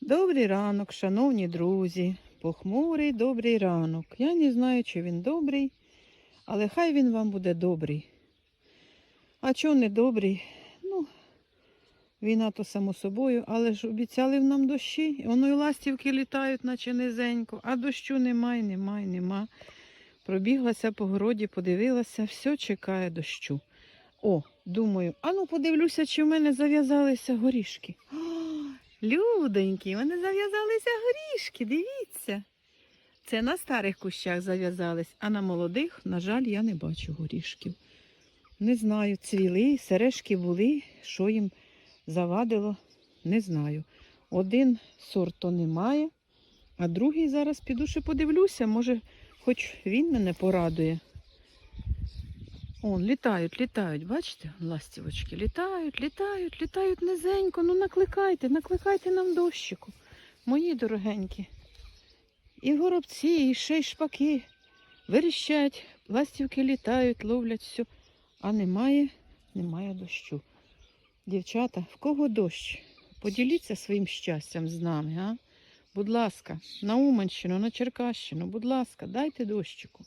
Добрий ранок, шановні друзі. Похмурий добрий ранок. Я не знаю, чи він добрий, але хай він вам буде добрий. А чого не добрий? Ну, війна то само собою, але ж обіцяли нам дощі. Воно і ластівки літають, наче низенько, а дощу немає, немає, нема. Пробіглася по городі, подивилася, все чекає дощу. О, думаю, а ну подивлюся, чи в мене зав'язалися горішки. Людоньки, в мене зав'язалися горішки, дивіться. Це на старих кущах зав'язались, а на молодих, на жаль, я не бачу горішків. Не знаю, цвіли, сережки були, що їм завадило, не знаю. Один сорт то немає, а другий зараз піду ще подивлюся, може, хоч він мене порадує. Он, літають, літають, бачите, ластівочки, літають, літають, літають низенько. Ну накликайте, накликайте нам дощику, мої дорогенькі. І горобці, і ще й шпаки верещать, ластівки літають, ловлять все. А немає, немає дощу. Дівчата, в кого дощ? Поділіться своїм щастям з нами, а? Будь ласка, на Уманщину, на Черкащину, будь ласка, дайте дощику.